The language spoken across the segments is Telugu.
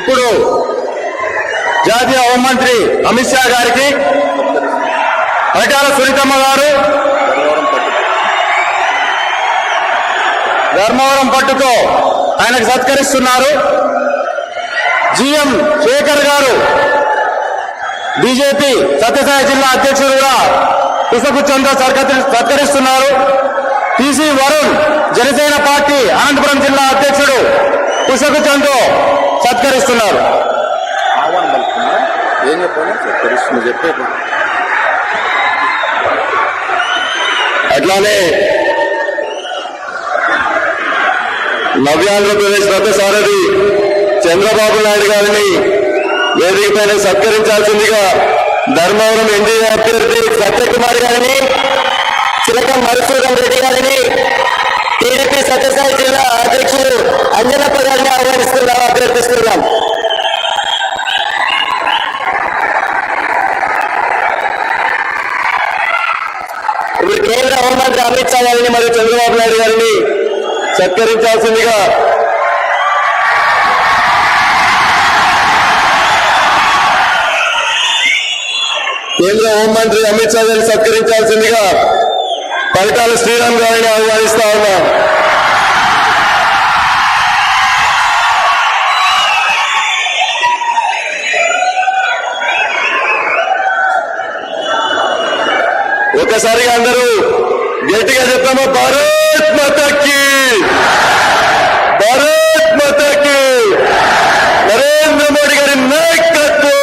ఇప్పుడు జాతీయ హోంమంత్రి అమిత్ షా గారికి అటాల సునీతమ్మ గారు ధర్మవరం పట్టుతో ఆయనకు సత్కరిస్తున్నారు. జిఎం శేఖర్ గారు బీజేపీ సత్యసాయి జిల్లా అధ్యక్షుడు కూడా పుష్పగుచ్చంతో సత్కరిస్తున్నారు. టీసీ వరుణ్ జనసేన పార్టీ అనంతపురం జిల్లా అధ్యక్షుడు పుష్పగుచ్చంతో సత్కరిస్తున్నారు. ఆహ్వానం పలుకుతున్నా. ఏం చెప్పాలి? చెప్పే అట్లానే నవ్యాంధ్రప్రదేశ్ రథసారథి చంద్రబాబు నాయుడు గారిని వేదిక పైన సత్కరించాల్సిందిగా ధర్మవరం ఎన్డీఏ అభ్యర్థి సత్యకుమార్ గారిని చిలక మధుసూదన్ రెడ్డి గారిని టీడీపీ సత్యసాయి జిల్లా అధ్యక్షుడు అంజనప్ప గారిని ఆహ్వానిస్తున్నాం అభ్యర్థిస్తున్నాం ఇప్పుడు కేంద్ర హోంమంత్రి అమిత్ షా గారిని మరియు చంద్రబాబు నాయుడు గారిని సత్కరించాల్సిందిగా కేంద్ర హోంమంత్రి అమిత్ షా గారిని సత్కరించాల్సిందిగా పరిటాల శ్రీరామ్ గారిని ఆహ్వానిస్తా ఉన్నా. ఒకసారిగా అందరూ గట్టిగా చెప్తామా? భారత్! మాతకి భారత్ మాతకి నరేంద్ర మోడీ గారి నాయకత్వం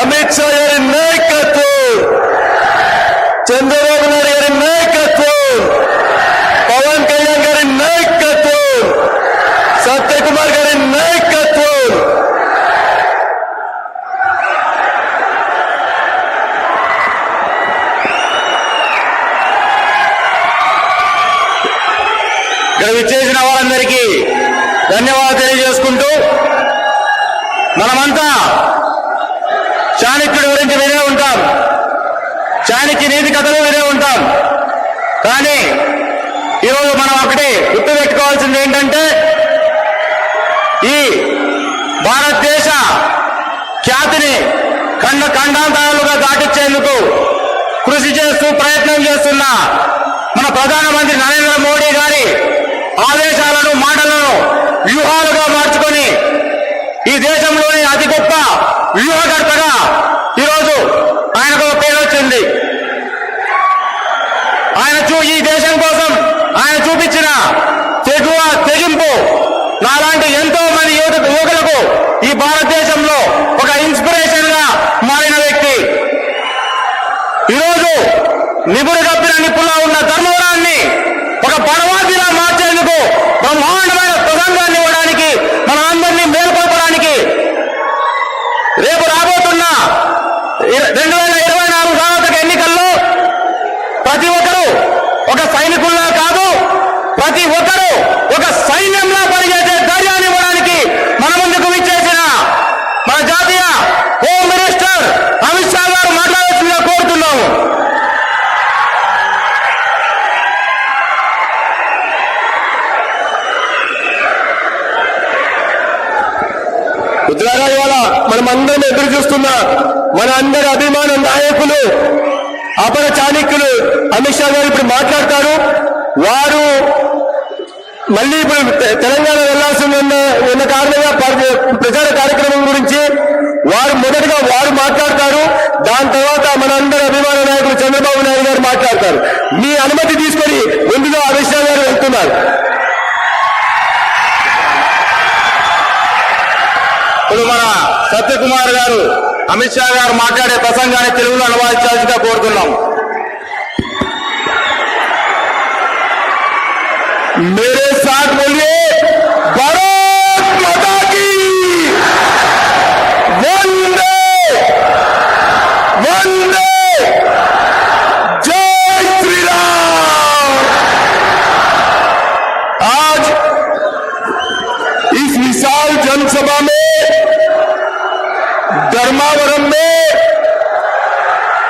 అమిత్ షా గారి నాయకత్వం చంద్రబాబు నాయుడు గారి నాయకత్వం పవన్ కళ్యాణ్ గారి నాయకత్వం సత్యకుమార్ గారి నాయకత్వం ఇక్కడ విచ్చేసిన వారందరికీ ధన్యవాదాలు తెలియజేసుకుంటూ మనమంతా చాణక్యుడి గురించి వినే ఉంటాం. చాణక్య నీతి కథలు వినే ఉంటాం. కానీ ఈరోజు మనం ఒకటి గుర్తుపెట్టుకోవాల్సింది ఏంటంటే ఈ భారతదేశ ఖ్యాతిని ఖండ ఖండాంతరాలుగా దాటించేందుకు కృషి చేస్తూ ప్రయత్నం చేస్తున్న మన ప్రధానమంత్రి నరేంద్ర మోడీ గారి ఆదేశాలను మాటలను వ్యూహాలుగా మార్చుకొని ఈ దేశంలోని అతి గొప్ప వ్యూహకర్తగా రెండు వేల ఇరవై నాలుగు సార్వత్రిక ఎన్నికల్లో ప్రతి ఒక్కరూ ఒక సైనికుల్లా కాదు ప్రతి ఒక్కరూ ఒక సైన్యంలా పనిచేసే ధైర్యాన్ని ఇవ్వడానికి మన ముందుకు విచ్చేసిన మన జాతీయ హోమ్ మినిస్టర్ అమిత్ షా గారు మాట్లాడాల్సిందిగా కోరుతున్నాము ఉత్తరాఖండ్ మనమందరం ఎదురు చూస్తున్న మన అందరి అభిమాన నాయకులు అపర చాణక్యులు అమిత్ షా గారు ఇప్పుడు మాట్లాడతారు. వారు మళ్ళీ ఇప్పుడు తెలంగాణ వెళ్ళాల్సి ఉన్న కారణంగా ప్రచార కార్యక్రమం గురించి వారు మొదటగా వారు మాట్లాడతారు. దాని తర్వాత మనందరి అభిమాన నాయకులు చంద్రబాబు నాయుడు గారు మాట్లాడతారు. మీ అనుమతి తీసుకొని ముందుగా అమిత్ షా గారు వెళ్తున్నారు. ఇప్పుడు మన సత్యకుమార్ గారు అమిత్ షా గారు మాట్లాడే ప్రసంగాన్ని తెలుగులో అనువాదించాల్సిందిగా కోరుతున్నాం मेरे साथ बोलिए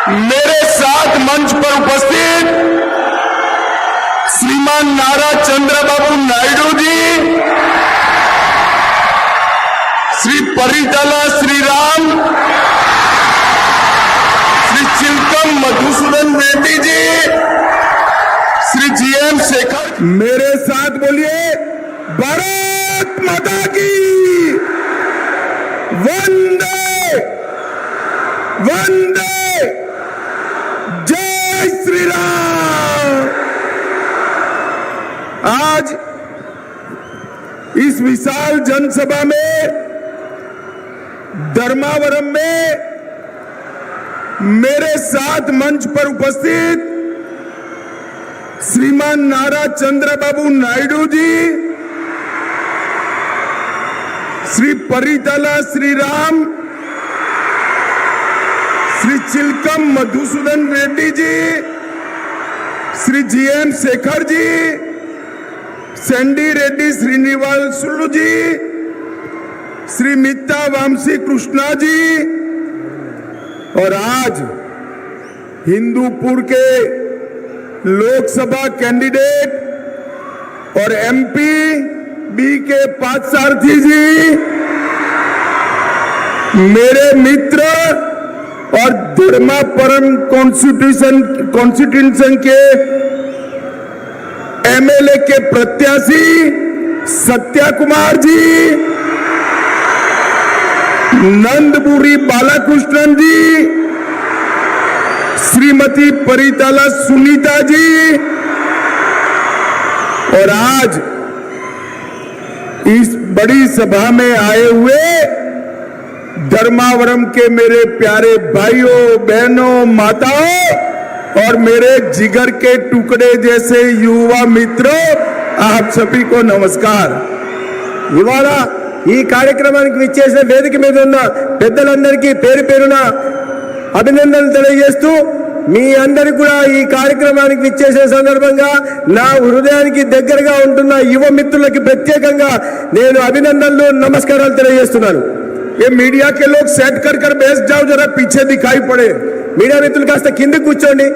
मेरे साथ मंच पर उपस्थित श्रीमान नारा चंद्रबाबू नायडू जी, श्री परितला श्री राम श्री चिलकम मधुसूदन रेड्डी जी, श्री जीएम शेखर। मेरे साथ बोलिए, भारत माता की। वंदे वंदे। आज इस विशाल जनसभा में, धर्मावरम में, मेरे साथ मंच पर उपस्थित श्रीमान नारा चंद्रबाबू नायडू जी, श्री परितला श्री राम श्री चिलकम मधुसूदन रेड्डी जी श्री जी एम शेखर जी, सैंडी रेड्डी श्रीनिवासुलु जी, श्री मित्ता वामसी कृष्णा जी, और आज हिंदूपुर के लोकसभा कैंडिडेट और MP B K Parthasarathi ji, मेरे मित्र और धर्मापरम कॉन्स्टिट्यूशन कॉन्स्टिट्यूशन के एमएलए के प्रत्याशी सत्या कुमार जी नंदपुरी बालाकृष्णन जी, श्रीमती परिताला सुनीता जी, और आज इस बड़ी सभा में आए हुए धर्मावरम के मेरे प्यारे भाइयों बहनों माताओं और मेरे जिगर के टुकड़े जैसे युवा मित्रों आप सभी को नमस्कार ఇవాళ ఈ కార్యక్రమానికి విచ్చేసిన వేదిక మీద ఉన్న పెద్దలందరికీ పేరు పేరున అభినందనలు తెలియజేస్తూ మీ అందరికి కూడా ఈ కార్యక్రమానికి విచ్చేసిన సందర్భంగా నా హృదయానికి దగ్గరగా ఉంటున్న యువ మిత్రులకి ప్రత్యేకంగా నేను అభినందనలు నమస్కారాలు తెలియజేస్తున్నాను ये मीडिया के लोग सेट कर कर बैठ जाओ जरा पीछे दिखाई पड़े మీడియా మిత్రులు కాస్త కింద కూర్చోండి